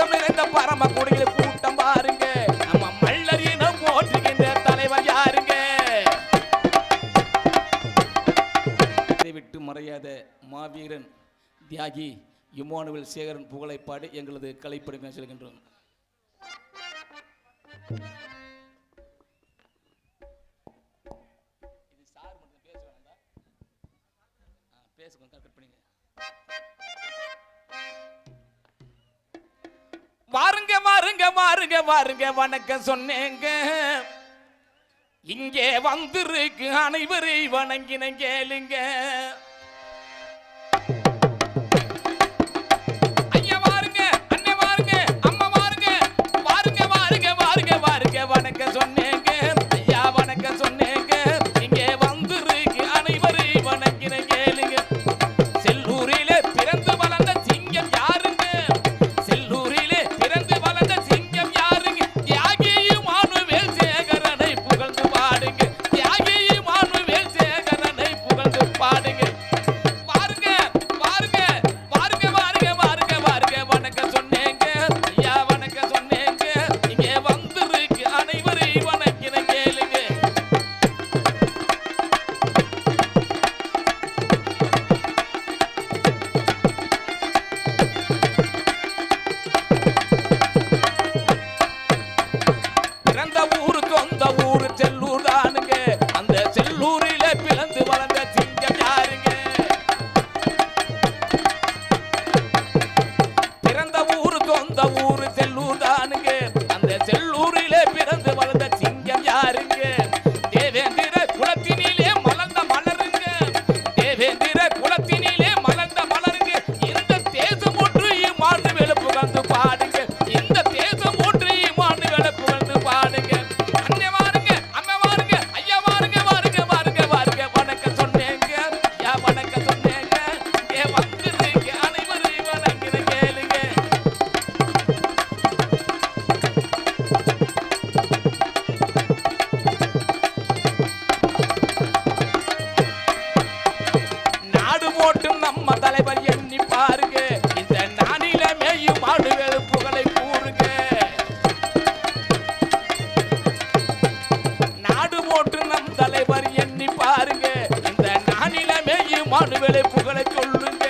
கூட்டம் நிறைந்த பரம குடியில கூட்டம் பாருங்க. நம்ம மல்லர் இனம் போற்றுகின்ற தலைவர் யாருங்க? விட்டு மறையாத மாவீரன் தியாகி இமானுவல் சேகரன் புகழைப்பாடு எங்களது கலைப்படைப்பினர் செல்கின்றோம். பேசுங்க கரெக்ட் பண்ணுங்க வாருங்க வாருங்க வாருங்க வணக்கம் சொன்னேங்க. இங்கே வந்திருக்கு அனைவரை வணங்கின கேளுங்க. போட்டு நம்ம தலைவர் எண்ணி பாருங்க. இந்த நானில மேயும் ஆடுகள் புகழை கூறுங்க. நாடு போட்டு நம் தலைவர் எண்ணி பாருங்க. இந்த நானில மேயும் ஆடுகளை புகழை சொல்லுங்க.